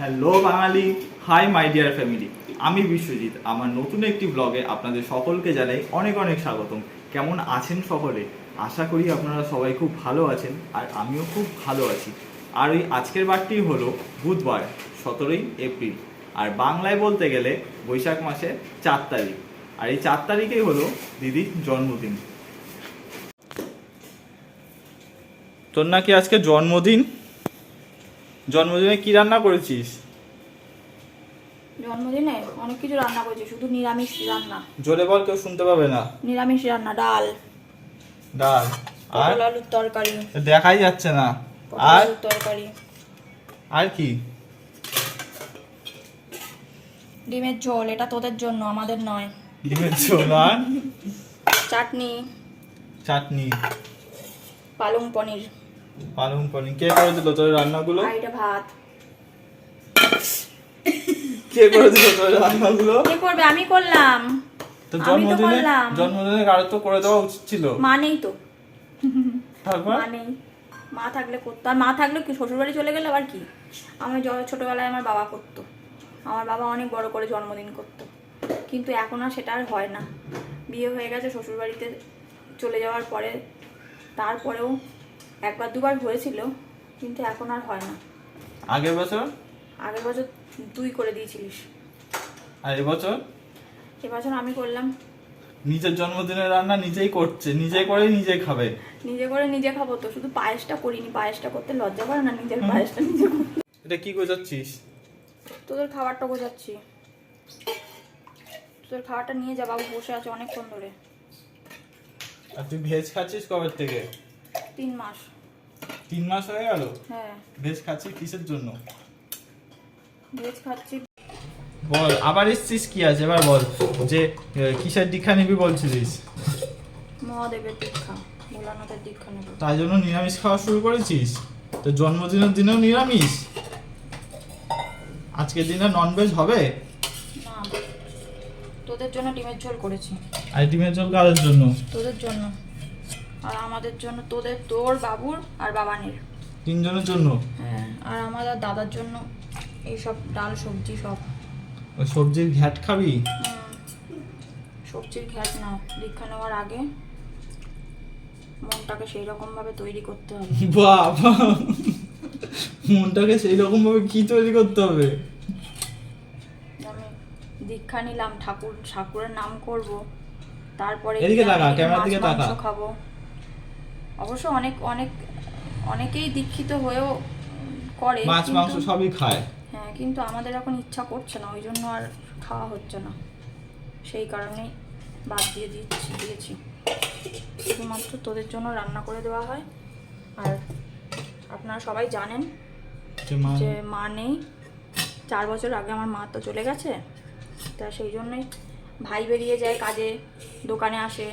Hello Bengali, hi my dear family, আমি বিশ্বজিৎ। আমার নতুন একটি ব্লগে আপনাদের সকলকে জানাই অনেক অনেক স্বাগতম। কেমন আছেন সকলে? আশা করি আপনারা সবাই খুব ভালো আছেন, আর আমিও খুব ভালো আছি। আর ওই আজকের বারটি হলো বুধবার, সতেরোই এপ্রিল। আর বাংলায় বলতে গেলে বৈশাখ মাসের চার তারিখ। আর এই চার তারিখেই হলো দিদির জন্মদিন। তোর নাকি আজকে জন্মদিন? জন্মদিনে কি রান্না করেছিস? জন্মদিনে অনেক কিছু রান্না করেছি শুধু নিরামিষ রান্না। জোরে বল কেউ শুনতে পাবে না। নিরামিষ রান্না ডাল। ডাল। আর? আলুর তরকারি। দেখাই যাচ্ছে না। আর? তরকারি। আর কি? ডিমের ঝোল এটা তোদের জন্য আমাদের নয়। ডিমের ঝোল আর? চাটনি। চাটনি। পালং পনির। পালং পনির। কে করে দিল তোর রান্নাগুলো? এটা ভাত। কে করে দিল তোর রান্নাগুলো? কে করবে? আমি করলাম। তো জন্মদিনে জন্মদিনে কারও তো করে দেওয়া উচিত ছিল। মা নেই তো। তারপর মা নেই। মা থাকলে করতো। আর মা থাকলে কি শ্বশুরবাড়ি চলে গেলে আবার কি? আমি ছোটবেলায় আমার বাবা করতো। আমার বাবা অনেক বড় করে জন্মদিন করতো। কিন্তু এখন আর সেটা আর হয় না। বিয়ে হয়ে গেছে শ্বশুরবাড়িতে চলে যাওয়ার পরে তারপরেও একবার দুবার হয়েছিল কিন্তু এখন আর হয় না। আগের বছর? আগের বছর তুই করে দিয়েছিলিস। আর এবছর? এবছর আমি করলাম। নিজের জন্মদিনের রান্না নিজেই করছে নিজে করে নিজেই খাবে। নিজে করে নিজে খাব তো শুধু পায়েসটা করিনি পায়েসটা করতে লজ্জা করে না নিজের পায়েসটা নিজে এটা কি গোজাচ্ছিস? তোদের খাবারটা বোঝাচ্ছি তোদের খাবারটা নিয়ে যা বাবু বসে আছে অনেকক্ষণ ধরে। আর তুই ভেজ খাচ্ছিস কবে থেকে? তিন মাস। তিন মাস হয়ে গেল? হ্যাঁ। ভেজ খাচ্ছিস কিসের জন্য? ভেজ খাচ্ছি। বল আবার এসছিস কি আছে এবার বল যে কিসের দীক্ষা নিবি বলছিলিস? মহাদেবের দীক্ষা ভোলানাথের দীক্ষা নেব। তাই জন্য নিরামিষ খাওয়া শুরু করেছিস? তো জন্মদিনের দিনেও নিরামিষ? আজকের দিনে ননভেজ হবে? না তোদের জন্য ডিমের ঝোল করেছি। আর ডিমের ঝোল কাদের জন্য? তোদের জন্য। আর আমাদের জন্য তোদের তোর বাবুর আর বাবানের। তিনজনের জন্য? হ্যাঁ আর আমাদের দাদার জন্য এইসব ডাল সবজি সব। ওই সবজির ঘ্যাট খাবি? সবজির ঘ্যাট না দীক্ষা নেওয়ার আগে মনটাকে সেই রকম ভাবে তৈরি করতে হবে। বাবা মনটাকে সেই রকম ভাবে কি তৈরি করতে হবে? আমি দীক্ষা নিলাম ঠাকুর ঠাকুরের নাম করব। তারপরে এদিকে তাকা, ক্যামেরার দিকে তাকা। খাব। অবশ্য অনেক অনেক অনেকেই দীক্ষিত হয়েও করে মাছ মাংস সবই খায়। হ্যাঁ কিন্তু আমাদের এখন ইচ্ছা করছে না ওই জন্য আর খাওয়া হচ্ছে না। সেই কারণেই বাদ দিয়ে দিচ্ছি দিয়েছি। শুধুমাত্র তোদের জন্য রান্না করে দেওয়া হয়। আর আপনারা সবাই জানেন যে মা নেই। চার বছর আগে আমার মা তো চলে গেছে। তা সেই জন্যই ভাই বেরিয়ে যায় কাজে দোকানে আসে।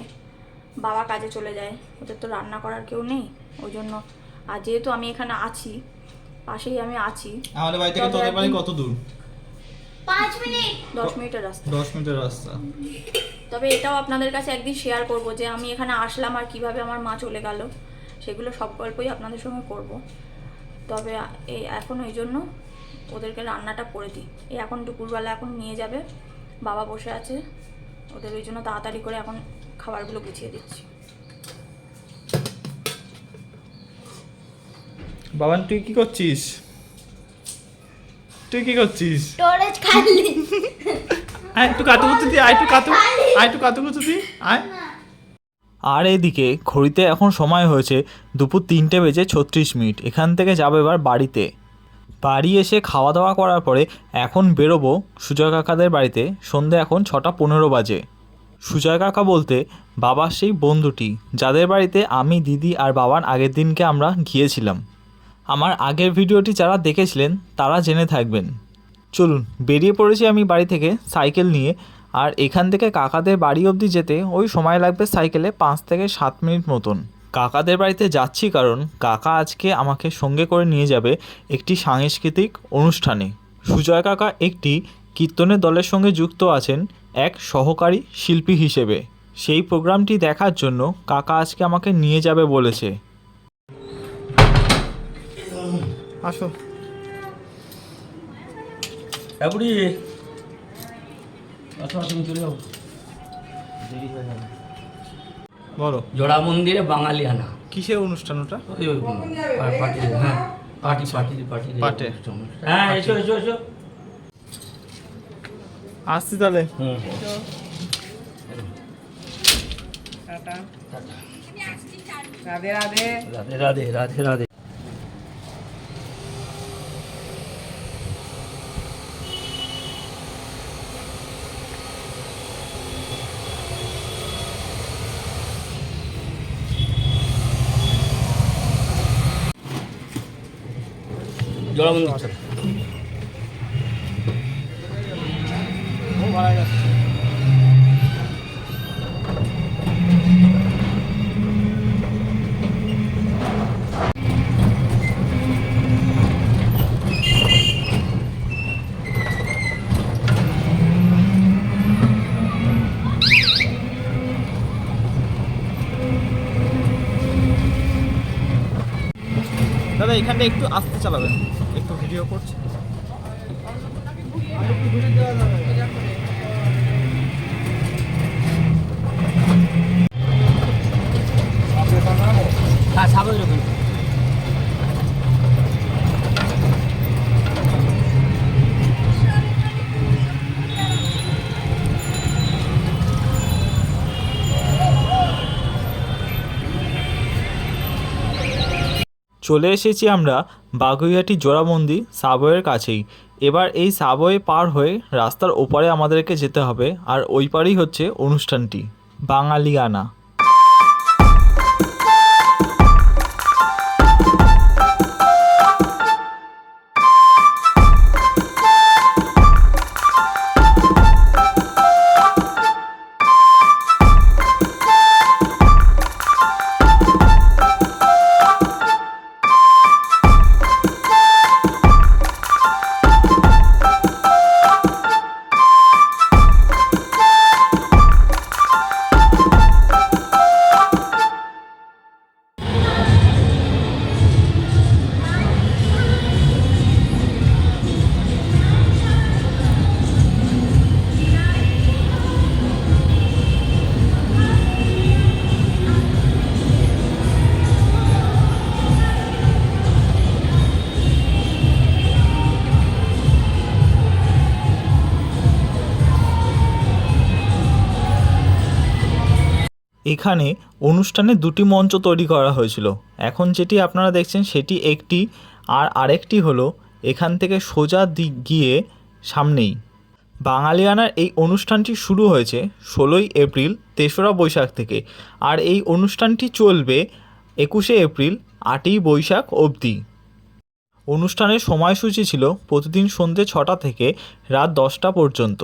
বাবা কাজে চলে যায়। ওদের তো রান্না করার কেউ নেই। ওই জন্য আর যেহেতু আমি এখানে আছি পাশেই আমি আছি আমাদের বাড়ি থেকে তোদের বাড়ি কত দূর? দশ মিনিটের রাস্তা। দশ মিনিটের রাস্তা। তবে এটাও আপনাদের কাছে একদিন শেয়ার করব যে আমি এখানে আসলাম আর কীভাবে আমার মা চলে গেল। সেগুলো সব গল্পই আপনাদের সঙ্গে করব। তবে এই এখন ওই জন্য ওদেরকে রান্নাটা করে দিই। এই এখন দুপুরবেলা এখন নিয়ে যাবে। বাবা বসে আছে। ওদের ওই জন্য তাড়াতাড়ি করে এখন খাবারগুলো গুছিয়ে দিচ্ছি। বাবান তুই কি করছিস? তুই কি করছিস? স্টোরেজ খালি। আয় একটু কাতু কুতু দি আয় একটু কাতু আয় একটু কাতু কুতু দি আয়। আর এদিকে ঘড়িতে এখন সময় হয়েছে দুপুর তিনটে বেজে ছত্রিশ মিনিট। এখান থেকে যাবে এবার বাড়িতে। বাড়ি এসে খাওয়া দাওয়া করার পরে এখন বেরোবো সুজয় কাকাদের বাড়িতে। সন্ধে এখন ছটা পনেরো বাজে। সুজয় কাকা বলতে বাবার সেই বন্ধুটি, যাদের বাড়িতে আমি, দিদি আর বাবার আগের দিনকে আমরা গিয়েছিলাম। আমার আগের ভিডিওটি যারা দেখেছিলেন, তারা জেনে থাকবেন। চলুন, বেরিয়ে পড়েছি আমি বাড়ি থেকে সাইকেল নিয়ে, আর এখান থেকে কাকাদের বাড়ি অবধি যেতে ওই সময় লাগবে সাইকেলে পাঁচ থেকে সাত মিনিট মতন। কাকাদের বাড়িতে যাচ্ছি কারণ কাকা আজকে আমাকে সঙ্গে করে নিয়ে যাবে একটি সাংস্কৃতিক অনুষ্ঠানে। সুজয় কাকা একটি কীর্তনের দলের সঙ্গে যুক্ত আছেন। এক সহকারী শিল্পী হিসেবে। সেই প্রোগ্রামটি দেখার জন্য কাকা আজকে আমাকে নিয়ে যাবে বলেছে। আসো। এপুরি আসো তুমি চলে যাও। দেরি হয়ে যাবে। বলো। জোড়া মন্দিরে বাঙালিয়ানা কিসের অনুষ্ঠান ওটা? ওই পার্টি হ্যাঁ পার্টি পার্টি পার্টি পার্টি। হ্যাঁ এসো এসো এসো। আসছি তাহলে হুম রাধে রাধে রাধে রাধে রাধে রাধে জোড়া মন্দির চলো। এখানটা একটু আস্তে চালাবেন। একটু ভিডিও করছি। হ্যাঁ সাগর চলে এসেছি আমরা বাগুইহাটি জোড়াবন্দি সাবওয়ের কাছেই। এবার এই সাবওয়ে পার হয়ে রাস্তার ওপারে আমাদেরকে যেতে হবে, আর ওই পারেই হচ্ছে অনুষ্ঠানটি। বাঙালিয়ানা। এখানে অনুষ্ঠানে দুটি মঞ্চ তৈরি করা হয়েছিল। এখন যেটি আপনারা দেখছেন সেটি একটি আর আরেকটি হলো এখান থেকে সোজা দিক গিয়ে সামনেই। বাঙালিয়ানার এই অনুষ্ঠানটি শুরু হয়েছে ষোলোই এপ্রিল তেসরা বৈশাখ থেকে আর এই অনুষ্ঠানটি চলবে একুশে এপ্রিল আটই বৈশাখ অবধি। অনুষ্ঠানের সময়সূচি ছিল প্রতিদিন সন্ধ্যে ছটা থেকে রাত দশটা পর্যন্ত।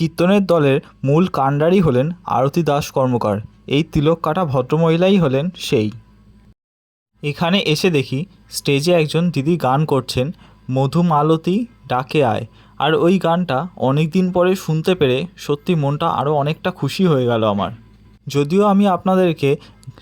কীর্তনের দলের মূল কাণ্ডারি হলেন আরতি দাস কর্মকার। এই তিলক কাটা ভদ্রমহিলাই হলেন সেই। এখানে এসে দেখি স্টেজে একজন দিদি গান করছেন মধুমালতী ডাকে আয়। আর ওই গানটা অনেক দিন পরে শুনতে পেরে সত্যি মনটা আরও অনেকটা খুশি হয়ে গেল আমার। যদিও আমি আপনাদেরকে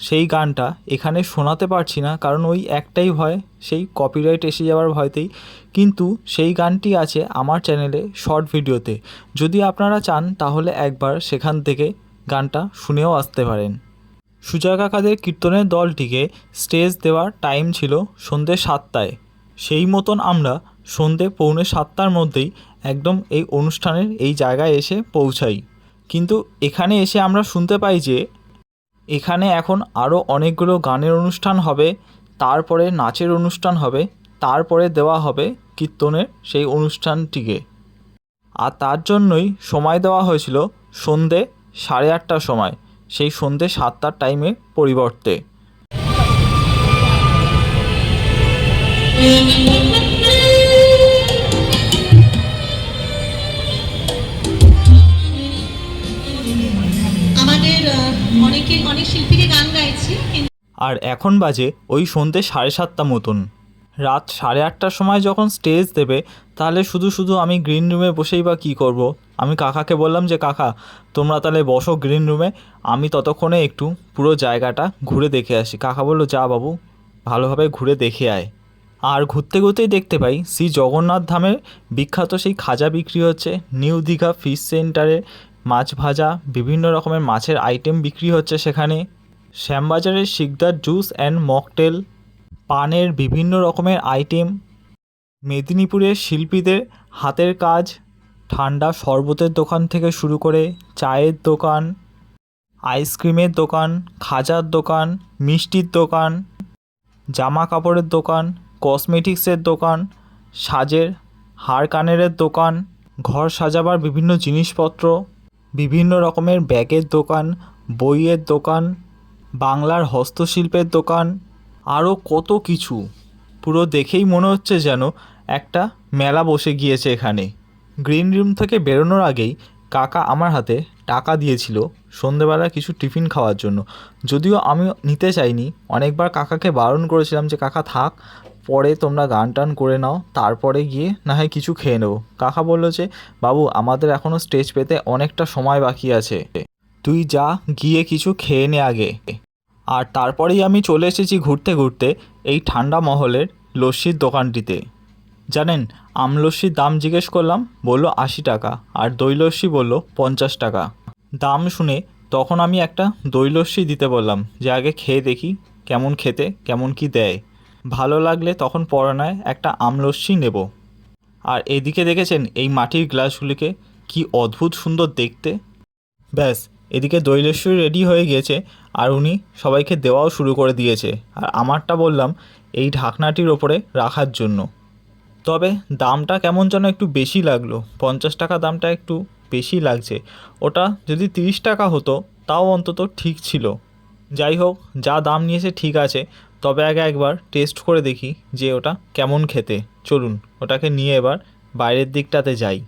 সেই গানটা এখানে শোনাতে পারছি না, কারণ ওই একটাই ভয়, সেই কপিরাইট এসে যাওয়ার ভয়তেই। কিন্তু সেই গানটি আছে আমার চ্যানেলে শর্ট ভিডিওতে যদি আপনারা চান, তাহলে একবার সেখান থেকে গানটা শুনেও আসতে পারেন। সুজয় কাকাদের কীর্তনের দলটিকে স্টেজ দেওয়ার টাইম ছিল সন্ধ্যে সাতটায়। সেই মতন আমরা সন্ধ্যে পৌনে সাতটার মধ্যেই একদম এই অনুষ্ঠানের এই জায়গায় এসে পৌঁছাই। কিন্তু এখানে এসে আমরা শুনতে পাই যে এখানে এখন আরও অনেকগুলো গানের অনুষ্ঠান হবে, তারপরে নাচের অনুষ্ঠান হবে, তারপরে দেওয়া হবে কীর্তনের সেই অনুষ্ঠানটিকে। আর তার জন্যই সময় দেওয়া হয়েছিল সন্ধে সাড়ে আটটার সময়, সেই সন্ধে সাতটার টাইমের পরিবর্তে। আর এখন বাজে ওই সন্ধ্যে সাড়ে সাতটা মতন। রাত সাড়ে আটটার সময় যখন স্টেজ দেবে, তাহলে শুধু শুধু আমি গ্রিন রুমে বসেই বা কী করব। আমি কাকাকে বললাম যে, কাকা, তোমরা তাহলে বসো গ্রিন রুমে। আমি ততক্ষণে একটু পুরো জায়গাটা ঘুরে দেখে আসি। কাকা বলল, যা বাবু, ভালোভাবে ঘুরে দেখে আয়। আর ঘুরতে ঘুরতেই দেখতে পাই, শ্রী জগন্নাথ ধামের বিখ্যাত সেই খাজা বিক্রি হচ্ছে। নিউ দীঘা ফিশ সেন্টারে মাছ ভাজা, বিভিন্ন রকমের মাছের আইটেম বিক্রি হচ্ছে সেখানে। শ্যামবাজারের শিকদার জুস অ্যান্ড মকটেল, পানের বিভিন্ন রকমের আইটেম, মেদিনীপুরের শিল্পীদের হাতের কাজ, ঠান্ডা শরবতের দোকান থেকে শুরু করে চায়ের দোকান, আইসক্রিমের দোকান, খাজার দোকান, মিষ্টির দোকান জামা কাপড়ের দোকান, কসমেটিক্সের দোকান, সাজের, হার কানেরের দোকান, ঘর সাজাবার বিভিন্ন জিনিসপত্র, বিভিন্ন রকমের ব্যাগের দোকান, বইয়ের দোকান বাংলার হস্তশিল্পের দোকান আরও কত কিছু। পুরো দেখেই মনে হচ্ছে যেন একটা মেলা বসে গিয়েছে এখানে। গ্রিন রুম থেকে বেরোনোর আগেই কাকা আমার হাতে টাকা দিয়েছিল সন্ধেবেলা কিছু টিফিন খাওয়ার জন্য। যদিও আমি নিতে চাইনি, অনেকবার কাকাকে বারণ করেছিলাম যে, কাকা থাক, পরে তোমরা গান টান করে নাও, তারপরে গিয়ে না হয় কিছু খেয়ে নেব। কাকা বলল যে, বাবু, আমাদের এখনও স্টেজ পেতে অনেকটা সময় বাকি আছে। তুই যা, গিয়ে কিছু খেয়ে নে আগে। আর তারপরেই আমি চলে এসেছি ঘুরতে ঘুরতে এই ঠান্ডা মহলের লস্যির দোকানটিতে। জানেন আমলস্যির দাম জিজ্ঞেস করলাম, বলল আশি টাকা আর দই লস্যি বলল পঞ্চাশ টাকা। দাম শুনে তখন আমি একটা দই লস্যি দিতে বললাম, যে আগে খেয়ে দেখি কেমন খেতে, কেমন কি দেয়। ভালো লাগলে তখন পরানায় একটা আমলস্যি নেব। আর এদিকে দেখেছেন এই মাটির গ্লাসগুলিকে কি অদ্ভুত সুন্দর দেখতে। ব্যাস এদিকে দৈলেশ্বরী রেডি হয়ে গিয়েছে আর উনি সবাইকে দেওয়াও শুরু করে দিয়েছে। আর আমারটা বললাম, এই ঢাকনাটির ওপরে রাখার জন্য। তবে দামটা কেমন যেন একটু বেশি লাগল। পঞ্চাশ টাকা দামটা একটু বেশি লাগছে। ওটা যদি তিরিশ টাকা হতো, তাও অন্তত ঠিক ছিল। যাই হোক, যা দাম নিয়েছে ঠিক আছে। তবে আগে একবার টেস্ট করে দেখি যে ওটা কেমন খেতে। চলুন, ওটাকে নিয়ে এবার বাইরের দিকটাতে যাই।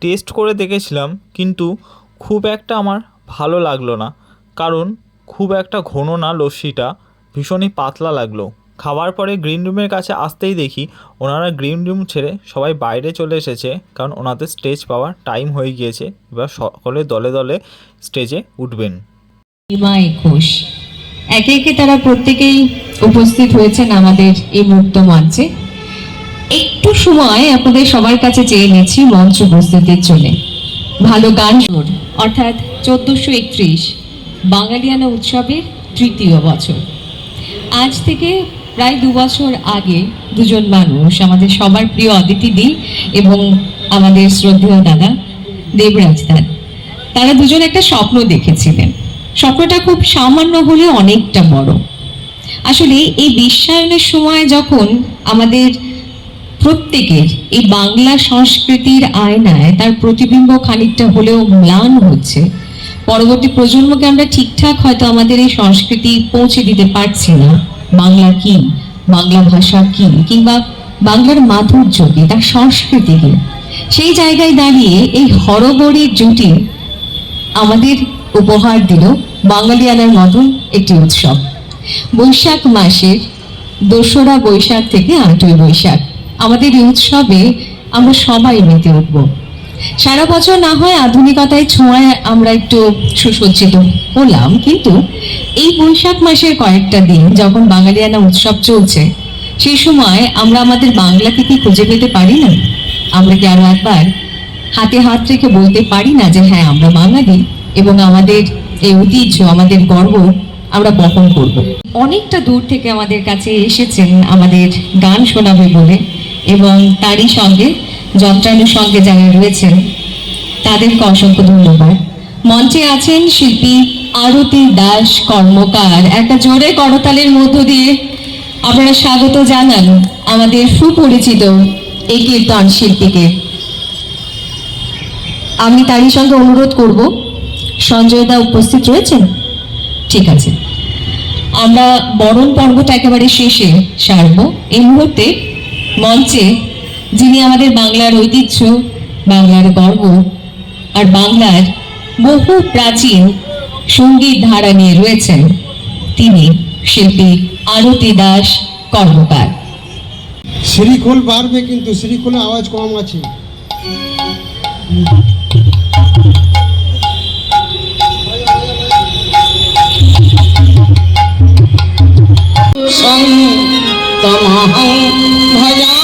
টেস্ট করে দেখেছিলাম, কিন্তু খুব একটা আমার ভালো লাগল না। কারণ খুব একটা ঘন না লস্যিটা, ভীষণই পাতলা লাগল। খাওয়ার পরে গ্রিন রুমের কাছে আসতেই দেখি ওনারা গ্রিন রুম ছেড়ে সবাই বাইরে চলে এসেছে, কারণ ওনাদের স্টেজ পাওয়ার টাইম হয়ে গিয়েছে। এবার সকলে দলে দলে স্টেজে উঠবেন। ঘোষ। একে একে তারা প্রত্যেকেই উপস্থিত হয়েছেন আমাদের এই মুক্ত মঞ্চে। একটু সময় আপনাদের সবার কাছে চেয়ে নিচ্ছি মঞ্চ উপস্থিতির জন্য। ভালো গান অর্থাৎ চোদ্দোশো একত্রিশ বাঙালিয়ানা উৎসবের তৃতীয় বছর। আজ থেকে প্রায় দু বছর আগে দুজন মানুষ, আমাদের সবার প্রিয় অদিতি দি এবং আমাদের শ্রদ্ধেয় দাদা দেবরাজ দাদ তারা দুজন একটা স্বপ্ন দেখেছিলেন। স্বপ্নটা খুব সামান্য হলে অনেকটা বড়। আসলে এই বিশ্বায়নের সময় যখন আমাদের প্রত্যেকের এই বাংলা সংস্কৃতির আয়নায় তার প্রতিবিম্ব খানিকটা হলেও ম্লান হচ্ছে। পরবর্তী প্রজন্মকে আমরা ঠিকঠাক হয়তো আমাদের এই সংস্কৃতি পৌঁছে দিতে পারছি না। বাংলা কি? বাংলা ভাষা কি? কিংবা বাংলার মাধুর্য কি? তার সংস্কৃতি কি? সেই জায়গায় দাঁড়িয়ে এই হরবরের জুটি আমাদের উপহার দিল বাঙালিয়ানার মতন একটি উৎসব। বৈশাখ মাসের দোসরা বৈশাখ থেকে আটই বৈশাখ। আমাদের এই উৎসবে আমরা সবাই মেতে উঠব। সারা বছর না হয় আধুনিকতায় ছোঁয়ায় আমরা একটু সুসজ্জিত হলাম, কিন্তু এই বৈশাখ মাসের কয়েকটা দিন যখন বাঙালিয়ানা উৎসব চলছে, সেই সময় আমরা আমাদের বাংলাকে কি খুঁজে পেতে পারি না? আমরা কি আরও একবার হাতে হাত রেখে বলতে পারি না যে হ্যাঁ আমরা বাঙালি এবং আমাদের এই ঐতিহ্য, আমাদের গর্ব আমরা বহন করব। অনেকটা দূর থেকে আমাদের কাছে এসেছেন আমাদের গান শোনাবে বলে এবং তারই সঙ্গে, যন্ত্রাণুর সঙ্গে যারা রয়েছেন, তাদেরকে অসংখ্য ধন্যবাদ। মঞ্চে আছেন শিল্পী আরতি দাস কর্মকার। একটা জোরে করতালের মধ্য দিয়ে আপনারা স্বাগত জানান আমাদের সুপরিচিত এই কীর্তন শিল্পীকে। আমি তারই সঙ্গে অনুরোধ করব, সঞ্জয় দা উপস্থিত রয়েছেন? ঠিক আছে। আমরা বরণ পর্বটা একেবারে শেষে সারব। এই মুহূর্তে মঞ্চে যিনি আমাদের বাংলার ঐতিহ্য বাংলার গর্ব আর বাংলার বহু প্রাচীন সংগীত ধারা নিয়ে রয়েছেন তিনি শিল্পী আরতি দাস কর্মকার। শ্রীখোল বাড়বে কিন্তু শ্রীখোলে আওয়াজ কম আছে। तमहं भजामि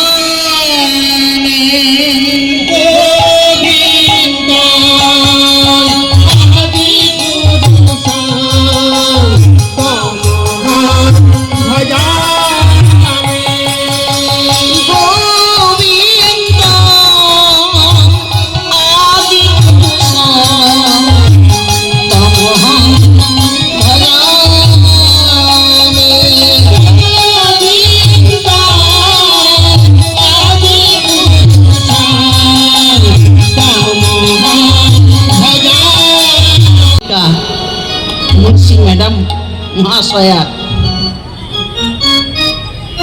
মহাশয়া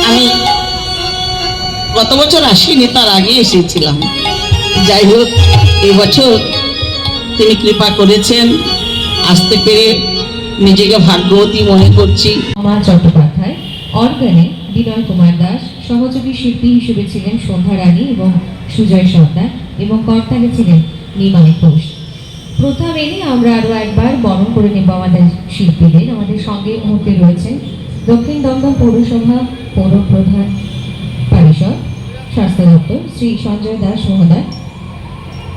আমি গত বছর আসিনি, তার আগে এসেছিলাম। যাই হোক এবছর তিনি কৃপা করেছেন, আসতে পেরে নিজেকে ভাগ্যবতী মনে করছি। মা চট্টোপাধ্যায়, অর্গানে বিনয় কুমার দাস, সহযোগী শিল্পী হিসেবে ছিলেন সন্ধ্যা রানী এবং সুজয় সর্দার এবং কর্তারে ছিলেন নিমাই ঘোষ। প্রথা মেনে আমরা আরও একবার বরণ করে নেব আমাদের শিল্পীদের। আমাদের সঙ্গে মুহূর্তে রয়েছেন দক্ষিণ দমদম পৌরসভা পৌর প্রধান পরিষদ, স্বাস্থ্য দপ্তর, শ্রী সঞ্জয় দাস মহোদয়।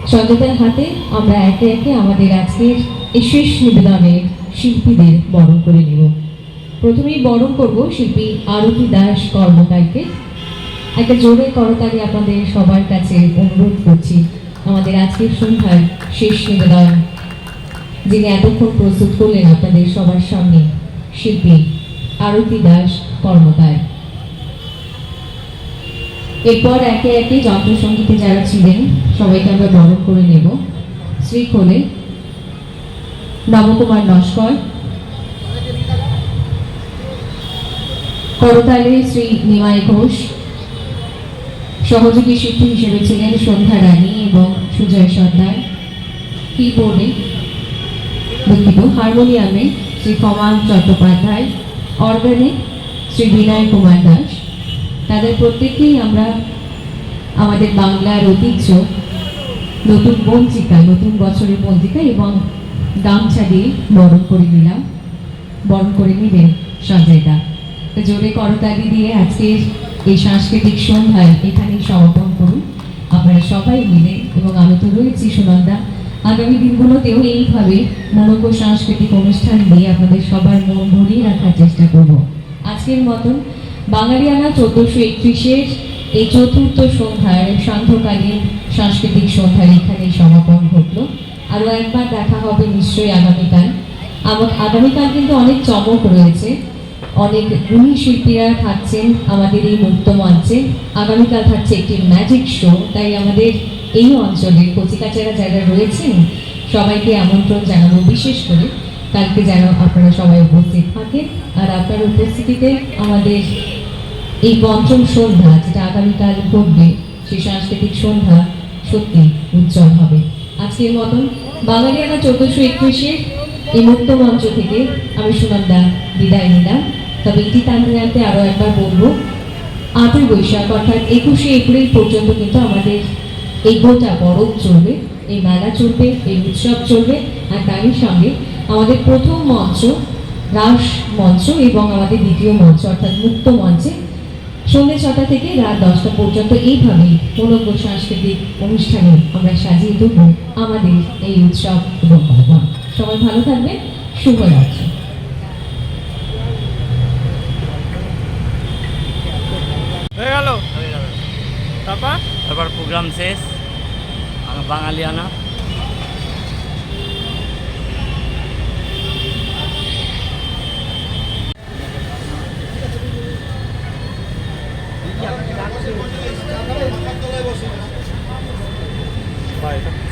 সঞ্জয়দার হাতে আমরা একে একে আমাদের আজকের এই শেষ নিবেদনের শিল্পীদের বরণ করে নেব। প্রথমেই বরণ করব শিল্পী আরতি দাস কর্মকারকে। একটা জোরে করতালি আপনাদের সবার কাছে অনুরোধ করছি। আমাদের আজকের সন্ধ্যার শেষ নিবেদন, যিনি এতক্ষণ প্রস্তুত করলেন আপনাদের সবার সামনে, শিল্পী আরতি দাস কর্মকার। এরপর একে একে যন্ত্রসঙ্গীতে যারা ছিলেন, সবাইকে আমরা বরণ করে নেব। শ্রীখোলে নবকুমার নস্কর করতালে শ্রী নিমাই ঘোষ সহযোগী শিল্পী হিসেবে ছিলেন সন্ধ্যা রানী এবং সুজয় সর্দার কিবোর্ডে দুঃখিত হারমোনিয়ামে শ্রী কমাল চট্টোপাধ্যায় অর্গানে শ্রী বিনয় কুমার দাস। তাদের প্রত্যেককেই আমরা আমাদের বাংলার ঐতিহ্য, নতুন পঞ্জিকা, নতুন বছরের পঞ্জিকা এবং গামছা দিয়ে বরণ করে নিলাম। বরণ করে নেবেন সঞ্জয় দা। জোরে করতালি দিয়ে আজকের এই সাংস্কৃতিক সন্ধ্যায় এখানেই সমাপন করুন। আপনারা সবাই মিলে এবং আমি তো রয়েছি, সুনন্দা। আগামী দিনগুলোতেও এইভাবে মনোজ্ঞ সাংস্কৃতিক অনুষ্ঠান দিয়ে আপনাদের সবার মন ভরিয়ে রাখার চেষ্টা করব। আজকের মতন বাঙালিয়ানা চোদ্দোশো একত্রিশের এই চতুর্থ সন্ধ্যায় সান্ধ্যকালীন সাংস্কৃতিক সন্ধ্যার এখানেই সমাপন ঘটলো। আরও একবার দেখা হবে নিশ্চয়ই আগামীকাল। আবার আগামীকাল কিন্তু অনেক চমক রয়েছে। অনেক গুণী শিল্পীরা থাকছেন আমাদের এই মুক্ত মঞ্চে। আগামীকাল থাকছে একটি ম্যাজিক শো তাই আমাদের এই অঞ্চলে কচিকাচারা যারা রয়েছেন, সবাইকে আমন্ত্রণ জানাব বিশেষ করে। কালকে যেন আপনারা সবাই উপস্থিত থাকেন, আর আপনার উপস্থিতিতে আমাদের এই পঞ্চম সন্ধ্যা, যেটা আগামীকাল ঘটবে, সেই সাংস্কৃতিক সন্ধ্যা সত্যি উজ্জ্বল হবে। আজকের মতন বাঙালিয়ানা চোদ্দশো একুশে এই মুক্ত মঞ্চ থেকে আমি সুনন্দা বিদায় নিলাম। তবে টানতে টানতে আরও একবার বলব, আটই বৈশাখ, অর্থাৎ একুশে এপ্রিল পর্যন্ত কিন্তু আমাদের এই গোটা পরব চলবে এই মেলা চলবে, এই উৎসব চলবে, আর তারই সঙ্গে আমাদের প্রথম মঞ্চ, রাস মঞ্চ এবং আমাদের দ্বিতীয় মঞ্চ, অর্থাৎ মুক্ত মঞ্চে সন্ধ্যে ছটা থেকে রাত দশটা পর্যন্ত এইভাবেই মনোজ্ঞ সাংস্কৃতিক অনুষ্ঠানে আমরা সাজিয়ে দেব আমাদের এই উৎসব এবং সবাই ভালো থাকবেন, শুভরাত্রি হয়ে গেল তারপর? তারপর প্রোগ্রাম শেষ আমার বাঙালিয়ানা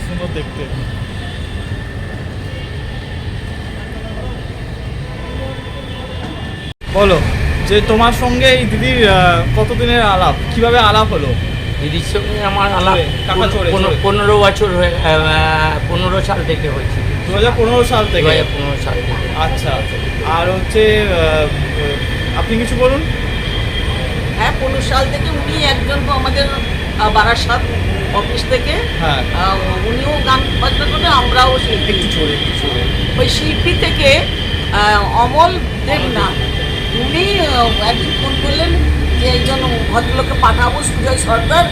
সুন্দর দেখতে। বলো যে তোমার সঙ্গে এই দিদির কতদিনের আলাপ? কীভাবে আলাপ হলো? দিদির সঙ্গে আমার আলাপ পনেরো- বছর হয়ে পনেরো সাল থেকে হয়েছে। দু হাজার পনেরো সাল দু থেকে? হাজার পনেরো সাল থেকে। আচ্ছা আর হচ্ছে আপনি কিছু বলুন? হ্যাঁ পনেরো সাল থেকে উনি একজন আমাদের বারাসাত অফিস থেকে। হ্যাঁ। উনিও গান বাজনা করে আমরাও শিল্পী একটু চলে একটু ওই শিল্পী থেকে অমল দেবনাথ। উনি একদিন ফোন করলেন যে একজন ভদ্রলোককে পাঠাবো সুজয় সর্দার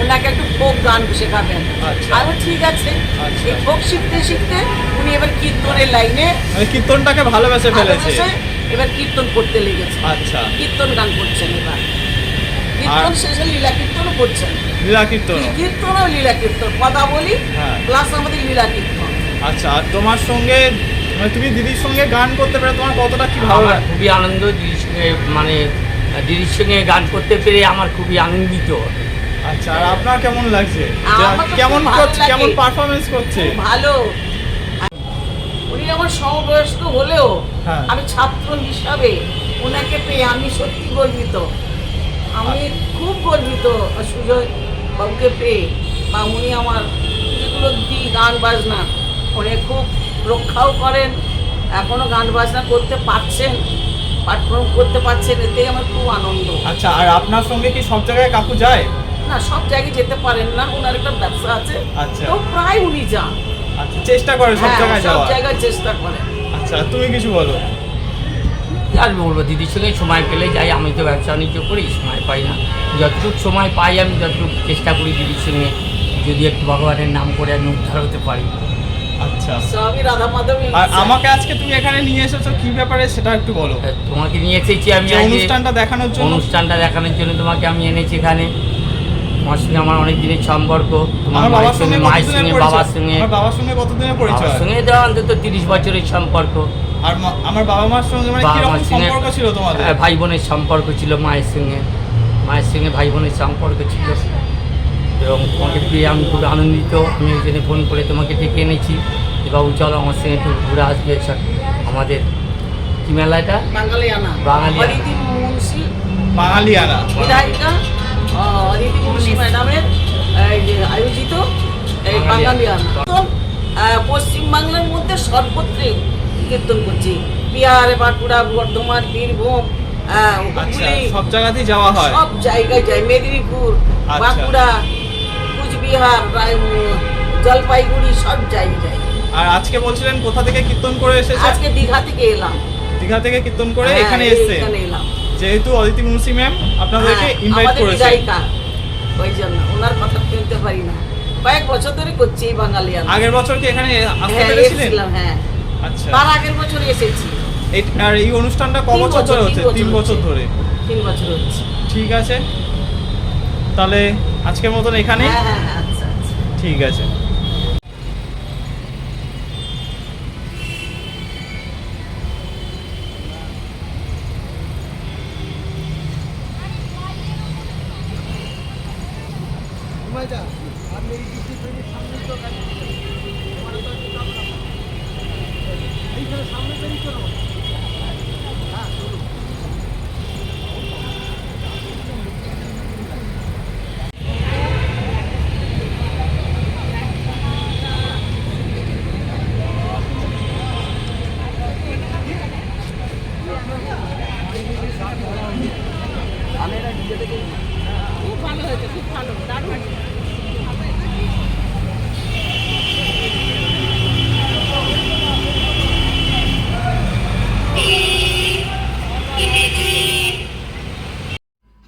ওনাকে একটু ফোক গান শেখাবেন। আচ্ছা। আরও ঠিক আছে। আচ্ছা। এই ফোক শিখতে শিখতে উনি এবার কীর্তনের লাইনে মানে কীর্তনটাকে ভালোবেসে ফেলেছে। এবার কীর্তন করতে লেগেছে। আচ্ছা। কীর্তন গান করছেন এবার। কীর্তন শেষে লীলা কীর্তনও করছেন। লীলা কীর্তন কীর্তন ও লীলা কীর্তন কথা বলি হ্যাঁ। প্লাস আমাদের লীলা কীর্তন। আচ্ছা আর তোমার সঙ্গে মানে তুমি দিদির সঙ্গে গান করতে পেরে তোমার কতটা কি ভালো লাগে? খুবই আনন্দ মানে দিদির সঙ্গে গান করতে পেরে আমার খুবই আনন্দিত। আচ্ছা আর আপনার কেমন লাগছে? আমার কেমন করছে কেমন পারফরমেন্স করছে? ভালো। উনি আমার সমবয়স্ক হলেও হ্যাঁ। আমি ছাত্র হিসাবে ওনাকে পেয়ে আমি সত্যি গর্বিত। আমি খুব গর্বিত সুজয় বাবুকে পেয়ে বা উনি আমার যেগুলো দিই গান বাজনা উনি খুব রক্ষাও করেন এখনও গান বাজনা করতে পারছেন। পারফর্ম করতে পারছেন এতেই আমার খুব আনন্দ। আচ্ছা আর আপনার সঙ্গে কি সব জায়গায় কাকু যায়? না সব জায়গায় যেতে পারেন না ওনার একটা ব্যবসা আছে। আচ্ছা। তো প্রায় উনি যান। আচ্ছা চেষ্টা করে সব হ্যাঁ, জায়গায় সব যাওয়ার। জায়গায় চেষ্টা করেন। আচ্ছা তুমি কিছু বলো। আর বলব দিদির সঙ্গে সময় পেলে যাই আমি তো ব্যবসা বাণিজ্য করি সময় পাই না। যতটুকু সময় পাই আমি ততটুকু চেষ্টা করি দিদির সঙ্গে। যদি একটু ভগবানের নাম করে আমি উদ্ধার হতে পারি। আচ্ছা। সবই রাধা মাধবী। আর আমাকে আজকে তুমি এখানে নিয়ে এসেছ কি ব্যাপারে সেটা একটু বলো। তা তোমাকে নিয়ে এসেছি আমি অনুষ্ঠানটা দেখানোর জন্য। অনুষ্ঠানটা দেখানোর জন্য তোমাকে আমি এনেছি এখানে। তোমার সঙ্গে আমার অনেক দিনের সম্পর্ক। তোমার বাবার সঙ্গে মায়ের সঙ্গে বাবার সঙ্গে। বাবার সঙ্গে কতদিনের বাবার সঙ্গে তো অন্তত তিরিশ বছরের সম্পর্ক। আর আমার বাবা মার সঙ্গে মানে মার সঙ্গে সম্পর্ক ছিল তোমাদের? হ্যাঁ, ভাই বোনের সম্পর্ক ছিল মায়ের সঙ্গে। মায়ের সঙ্গে ভাই বোনের সম্পর্ক ছিল। এবং তোমাকে পেয়ে আমি খুব আনন্দিত। আমি ওই জন্য ফোন করে তোমাকে ডেকে এনেছি। যে বাবু চলো আমার সঙ্গে একটু ঘুরে আসবে সব আমাদের কি মেলা এটা বাঙালিয়ানা বাঙালিয়ানা। বাঙালিয়ানা। বিধায়িকা অদিতি মুন্সি ম্যাডামের যে আয়োজিত এই বাঙালিয়ানা। পশ্চিমবাংলার মধ্যে সর্বত্রে কীর্তন করছি। বিহার বাঁকুড়া বর্ধমান বীরভূম আচ্ছা সব জায়গাতেই যাওয়া হয়? সব জায়গায় যায় মেদিনীপুর আচ্ছা। বাঁকুড়া কুচবিহার রায়- জলপাইগুড়ি সব জায়গায় যায় আর আজকে বলছিলেন কোথা থেকে কীর্তন করে এসেছে? আজকে দীঘা থেকে এলাম। দীঘা থেকে কীর্তন করে হ্যাঁ, এখানে এসছে এখানে এলাম। যেহেতু অদিতি মুন্সি ম্যাম আপনাদেরকে হ্যাঁ, ইনভাইট করেছে। ওই জন্য ওনার কথা শুনতে পারি না। কয়েক বছর ধরে করছি এই বাঙালি আগের বছর কি এখানে আসতে হ্যাঁ পেরেছিলেন হ্যাঁ। আচ্ছা। তার আগের বছর এসেছি। আর এই অনুষ্ঠানটা ক বছর ধরে হচ্ছে? তিন বছর ধরে। তিন বছর হচ্ছে। ঠিক আছে। তাহলে আজকের মতন এখানে হ্যাঁ হ্যাঁ হ্যাঁ আচ্ছা আচ্ছা। ঠিক আছে।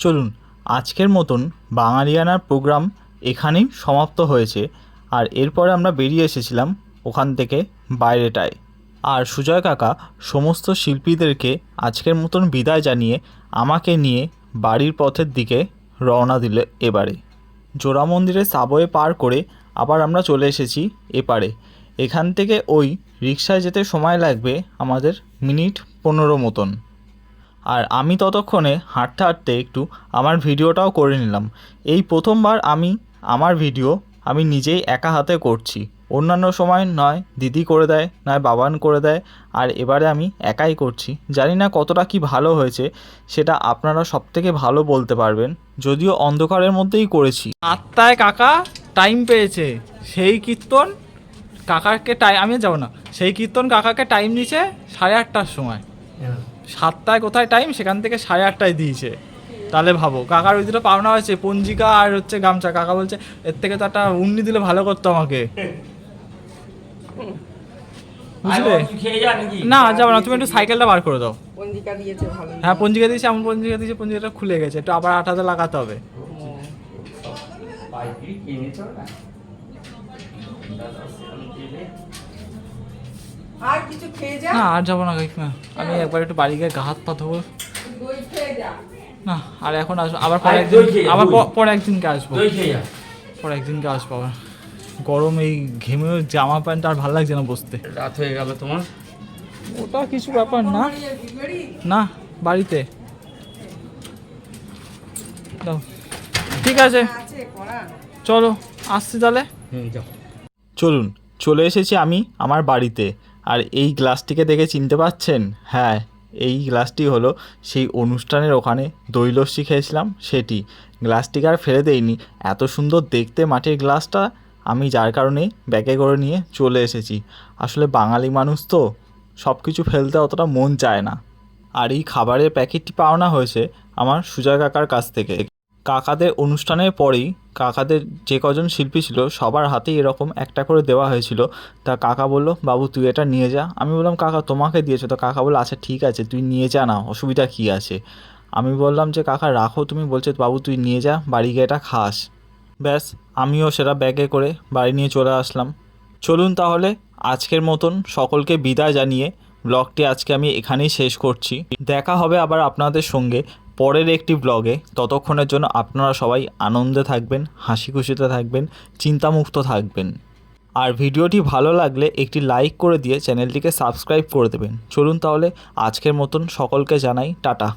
চলুন, আজকের মতন বাঙালিয়ানার প্রোগ্রাম এখানেই সমাপ্ত হয়েছে। আর এরপরে আমরা বেরিয়ে এসেছিলাম ওখান থেকে বাইরেটায়। আর সুজয় কাকা সমস্ত শিল্পীদেরকে আজকের মতন বিদায় জানিয়ে আমাকে নিয়ে বাড়ির পথের দিকে রওনা দিলে এবারে। জোড়া মন্দিরে সাবওয়ে পার করে আবার আমরা চলে এসেছি এপারে। এখান থেকে ওই রিক্সায় যেতে সময় লাগবে আমাদের মিনিট পনেরো মতন। আর আমি ততক্ষণে হাঁটতে হাঁটতে একটু আমার ভিডিওটাও করে নিলাম। এই প্রথমবার আমি আমার ভিডিও আমি নিজেই একা হাতে করছি। অন্যান্য সময় নয় দিদি করে দেয় নয় বাবান করে দেয় আর এবারে আমি একাই করছি। জানি না কতটা কি ভালো হয়েছে সেটা আপনারা সব থেকে ভালো বলতে পারবেন। যদিও অন্ধকারের মধ্যেই করেছি। আত্মায় কাকা টাইম পেয়েছে। সেই কীর্তন কাকাকে টাইম আমি যাব না। সেই কীর্তন কাকাকে টাইম দিয়েছে সাড়ে আটটার সময়। সাতটায় কোথায় টাইম সেখান থেকে সাড়ে আটটায় দিয়েছে। তাহলে ভাবো কাকার ওই দুটো পাওনা হয়েছে পঞ্জিকা আর হচ্ছে গামছা। কাকা বলছে এর থেকে তো একটা উন্নি দিলে ভালো করতো আমাকে। বুঝলে? না যাব না তুমি একটু সাইকেলটা বার করে দাও। পঞ্জিকা দিয়েছে ভালো হ্যাঁ পঞ্জিকা দিয়েছে এমন পঞ্জিকা দিয়েছে পঞ্জিকাটা খুলে গেছে। একটু আবার আঠাতে লাগাতে হবে। পাইকারি কিনে না? আর কিছু খেয়ে যা। না আর যাব না কাকিমা আমি একবার একটু বাড়ি গিয়ে গা হাত পা ধোবো। দই খেয়ে যা। না আর এখন আসব আবার পরে একদিন আবার পরে একদিনকে আসব। দই খেয়ে যা। পরে একদিনকে আসব আবার। গরম এই ঘেমে জামা প্যান্ট আর ভালো লাগছে না বসতে। রাত হয়ে গেল তোমার? ওটা কিছু ব্যাপার না। না বাড়িতে। দাও। ঠিক আছে। আছে চলো আসছি তাহলে। যাও। চলুন চলে এসেছি আমি আমার বাড়িতে। আর এই গ্লাসটিকে দেখে চিনতে পাচ্ছেন হ্যাঁ এই গ্লাসটি হলো সেই অনুষ্ঠানের ওখানে দই লস্যি খেয়েছিলাম, সেটি। গ্লাসটিকে আর ফেলে দেইনি। এত সুন্দর দেখতে মাটির গ্লাসটা। আমি যার কারণে ব্যাগে করে নিয়ে চলে এসেছি। আসলে বাঙালি মানুষ তো সব কিছু ফেলতে অতটা মন চায় না। আর এই খাবারের প্যাকেটটি পাওনা হয়েছে আমার সুজয় কাকার কাছ থেকে। কাকাদের অনুষ্ঠানের পরেই কাকাদের যে কজন শিল্পী ছিল, সবার হাতেই এরকম একটা করে দেওয়া হয়েছিল। তা কাকা বলল, বাবু, তুই এটা নিয়ে যা। আমি বললাম, কাকা, তোমাকে দিয়েছ। তো কাকা বলল আচ্ছা ঠিক আছে, তুই নিয়ে যা না, অসুবিধা কী আছে? আমি বললাম যে, কাকা, রাখো, তুমি বলছে, বাবু, তুই নিয়ে যা, বাড়ি গিয়ে এটা খাস। ব্যাস, আমিও সেটা ব্যাগে করে বাড়ি নিয়ে চলে আসলাম। চলুন তাহলে, আজকের মতন সকলকে বিদায় জানিয়ে ব্লগটি আজকে আমি এখানেই শেষ করছি। দেখা হবে আবার আপনাদের সঙ্গে। পরের একটি ব্লগে ততক্ষণের জন্য আপনারা সবাই আনন্দে থাকবেন হাসি খুশিতে থাকবেন, চিন্তামুক্ত থাকবেন। আর ভিডিওটি ভালো লাগলে একটি লাইক করে দিয়ে চ্যানেলটিকে সাবস্ক্রাইব করে দেবেন। চলুন তাহলে আজকের মতন সকলকে জানাই টাটা।